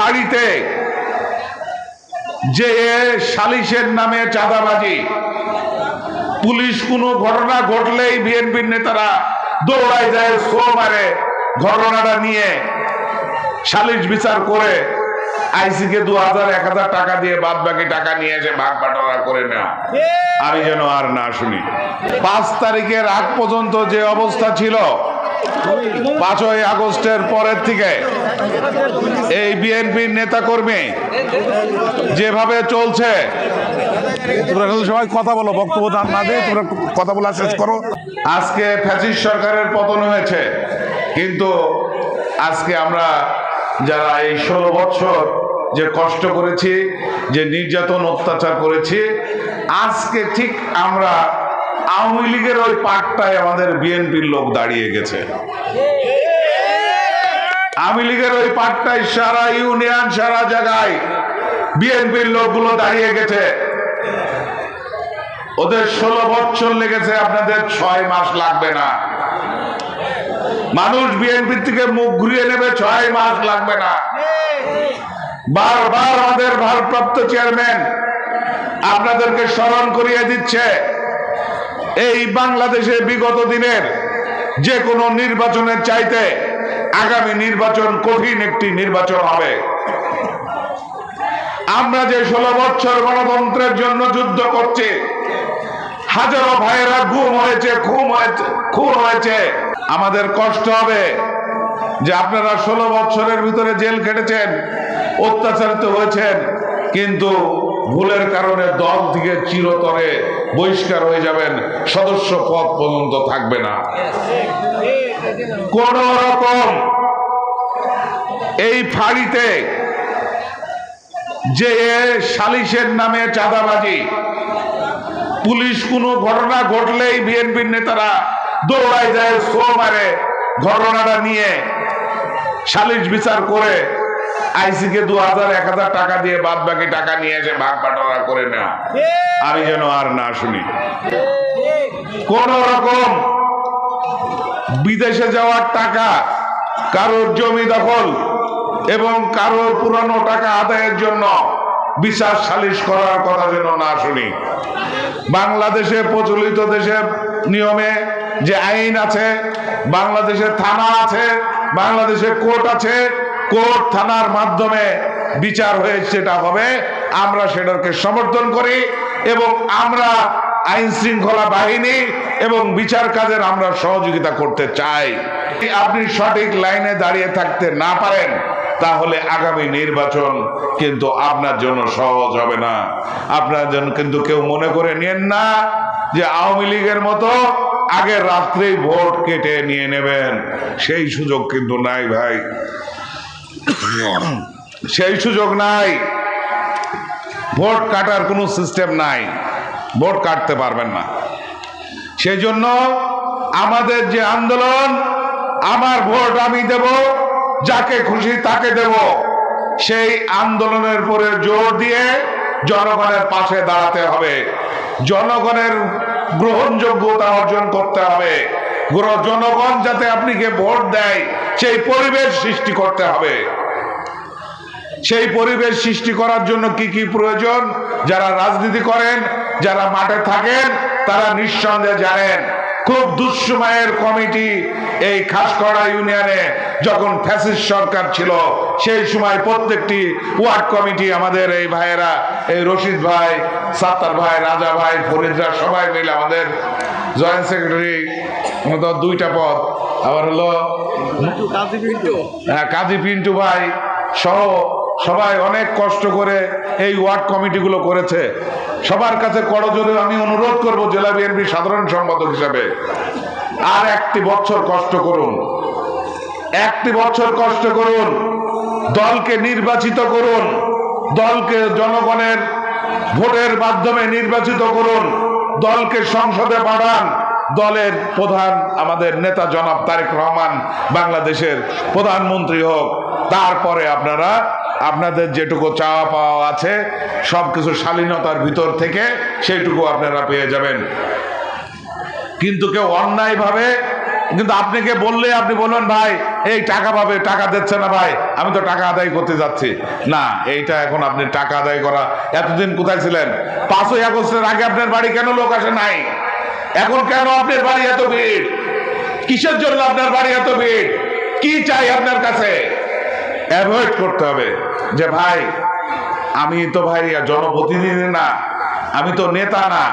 ফাঁড়িতে যে সালিশের নামে চাঁদাবাজি। পুলিশ কোনো ঘটনা ঘটলেই বিএনপির নেতারা দৌড়ায় যায় সো মারে, ঘটনাটা নিয়ে সালিশ বিচার করে আইসিকে দু হাজার, এক হাজার টাকা দিয়ে বাদ বাকি টাকা নিয়ে এসে ভাগ বাটোয়ারা করে নেওয়া। আমি যেন আর না শুনি। পাঁচ তারিখের আগ পর্যন্ত যে অবস্থা ছিল পাঁচই আগস্টের পরের থেকে এই বিএনপির নেতাকর্মী যেভাবে চলছে তোমরা সবাই কথা বলো বক্তব্য দান না দিয়ে তোমরা কথা বলা শেষ করো। আজকে ফ্যাসিস্ট সরকারের পতন হয়েছে কিন্তু আজকে আমরা যারা এই ষোলো বছর যে কষ্ট করেছি যে নির্যাতন অত্যাচার করেছি আজকে ঠিক আমরা আওয়ামী লীগের ওই পাটটায় আমাদের বিএনপির লোক দাঁড়িয়ে গেছে। আওয়ামী লীগের ওই পাটটায় সারা ইউনিয়ন, সারা জায়গায় বিএনপির লোকগুলো দাঁড়িয়ে গেছে। ওদের ষোলো বছর লেগেছে, আপনাদের ছয় মাস লাগবে না। মানুষ বিএনপি থেকে মুখ ঘুরিয়ে নেবে, ছয় মাস লাগবে না। বারবার আমাদের ভারপ্রাপ্ত চেয়ারম্যান আপনাদেরকে স্মরণ করিয়ে দিচ্ছে। এই বাংলাদেশে বিগত দিনের যে কোনো নির্বাচনের চাইতে আগামী নির্বাচন কঠিন একটি নির্বাচন হবে। আমরা যে ষোলো বছর গণতন্ত্রের জন্য যুদ্ধ করছি, হাজারো ভাইয়েরা গুম হয়েছে খুন হয়েছে খুন হয়েছে। আমাদের কষ্ট হবে যে আপনারা ষোলো বছরের ভিতরে জেল খেটেছেন, অত্যাচারিত হয়েছেন, কিন্তু ভুলের কারণে দল থেকে চিরতরে বহিষ্কার হয়ে যাবেন, সদস্য পদ পর্যন্ত থাকবে না। কোন রকম এই ফাঁড়িতে যে সালিশের নামে চাঁদাবাজি, পুলিশ কোনো ঘটনা ঘটলেই বিএনপির নেতারা দৌড়ায় যায় সো মারে, ঘটনাটা নিয়ে সালিশ বিচার করে আইসিকে দু হাজার, এক হাজার টাকা দিয়ে বাদ বাকি টাকা নিয়ে এসে ভাগ বাটোয়ারা করে নেওয়া। আমি যেন আর না শুনি। কোন রকম বিদেশে যাওয়ার টাকা, কারোর জমি দখল এবং কারোর পুরানো টাকা আদায়ের জন্য বিচার সালিশ করার কথা যেন না শুনি। বাংলাদেশে প্রচলিত দেশের নিয়মে যে আইন আছে, বাংলাদেশে থানা আছে, বাংলাদেশে কোর্ট আছে কোর্ট থানার মাধ্যমে বিচার হয়ে সেটা হবে। আমরা সেটাকে সমর্থন করি এবং আমরা আইন শৃঙ্খলা বাহিনী এবং বিচার কাজের আমরা সহযোগিতা করতে চাই। আপনি সঠিক লাইনে দাঁড়িয়ে থাকতে না পারেন, তাহলে আগামী নির্বাচন কিন্তু আপনার জন্য সহজ হবে না। আপনার জন্য কিন্তু কেউ মনে করে নিয়েন না যে আওয়ামী লীগের মতো আগের রাত্রেই ভোট কেটে নিয়ে নেবেন। সেই সুযোগ কিন্তু নাই ভাই। সেই সুযোগ নাই। ভোট কাটার কোনো সিস্টেম নাই। ভোট কাটতে পারবেন না। সেই জন্য আমাদের যে আন্দোলন, আমার ভোট আমি দেব, যাকে খুশি তাকে দেব। সেই আন্দোলনের পরে জোর দিয়ে জনগণের পাশে দাঁড়াতে হবে। জনগণের গ্রহণযোগ্যতা অর্জন করতে হবে। জনগণ যাতে আপনাকে ভোট দেয়, সেই পরিবেশ সৃষ্টি করতে হবে। সেই পরিবেশ সৃষ্টি করার জন্য কি কি প্রয়োজন? যারা রাজনীতি করেন যারা মাঠে থাকেন তারা নিঃসন্দেহে জানেন খুব দুঃসময়ের কমিটি এই খাসকড়া ইউনিয়নে যখন ফ্যাসিস্ট সরকার ছিল সেই সময় প্রত্যেকটি ওয়ার্ড কমিটি আমাদের এই ভাইয়েরা এই রশিদ ভাই সাত্তার ভাই রাজা ভাই ফরিদরা সবাই মিলে আমাদের জয়েন্ট সেক্রেটারি মতো দুইটা পদ আবার হলো হ্যাঁ কাজী পিন্টু ভাই সহ সবাই অনেক কষ্ট করে এই ওয়ার্ড কমিটিগুলো করেছে। সবার কাছে করজোরে আমি অনুরোধ করব জেলা বিএনপি সাধারণ সম্পাদক হিসাবে, আর একটি বছর কষ্ট করুন। একটি বছর কষ্ট করুন, দলকে নির্বাচিত করুন, দলকে জনগণের ভোটের মাধ্যমে নির্বাচিত করুন, দলকে সংসদে পাঠান। দলের প্রধান আমাদের নেতা জনাব তারেক রহমান বাংলাদেশের প্রধানমন্ত্রী হোক, তারপরে আপনারা আপনাদের যেটুকু চাওয়া পাওয়া আছে সব কিছু শালীনতার ভিতর থেকে সেটুকু আপনারা পেয়ে যাবেন। কিন্তু কেউ অন্যায়ভাবে, কিন্তু আপনাকে বললে আপনি বলবেন, ভাই, এই টাকা পাবে, টাকা দিচ্ছে না ভাই, আমি তো টাকা আদায় করতে যাচ্ছি। না, এইটা এখন আপনি টাকা আদায় করা, এতদিন কোথায় ছিলেন? পাঁচই আগস্টের আগে আপনার বাড়ি কেন লোক আসে নাই? এখন কেন আপনার বাড়ি এত ভিড়? কিসের জন্য আপনার বাড়ি এত ভিড়? কি চাই আপনার কাছে? অ্যাভয়েড করতে হবে যে ভাই, আমি তো ভাই জনপ্রতিনিধি না, আমি তো নেতা না।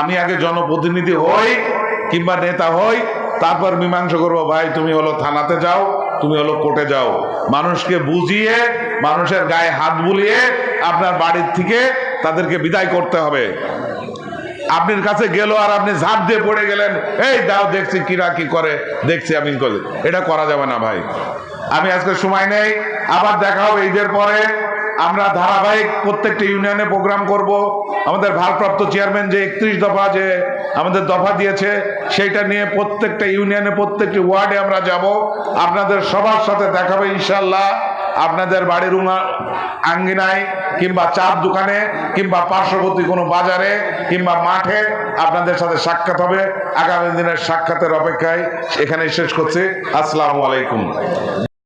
আমি আগে জনপ্রতিনিধি হই কিংবা নেতা হই, তারপর মীমাংসা করব। ভাই, তুমি হলো থানাতে যাও, তুমি হলো কোর্টে যাও। মানুষকে বুঝিয়ে, মানুষের গায়ে হাত বুলিয়ে আপনার বাড়ির থেকে তাদেরকে বিদায় করতে হবে। আপনার কাছে গেল আর আপনি ঝাঁপ দিয়ে পড়ে গেলেন। এই দাও, দেখছি কিরা কি করে। দেখছি আমি এটা করা যাবে না ভাই। আমি আজকে সময় নেই। আবার দেখা হবে ঈদের পরে। আমরা ধারাবাহিক প্রত্যেকটা ইউনিয়নে প্রোগ্রাম করব। আমাদের ভারপ্রাপ্ত চেয়ারম্যান যে একত্রিশ দফা যে আমাদের দফা দিয়েছে, সেইটা নিয়ে প্রত্যেকটা ইউনিয়নে, প্রত্যেকটি ওয়ার্ডে আমরা যাব। আপনাদের সবার সাথে দেখাবে ইনশাল্লাহ আপনাদের বাড়ির রুমা আঙ্গিনায় কিংবা চার দোকানে, কিংবা পার্শ্ববর্তী কোনো বাজারে, কিংবা মাঠে আপনাদের সাথে সাক্ষাৎ হবে। আগামী দিনের সাক্ষাতের অপেক্ষায় এখানে শেষ করছি। আসসালামু আলাইকুম।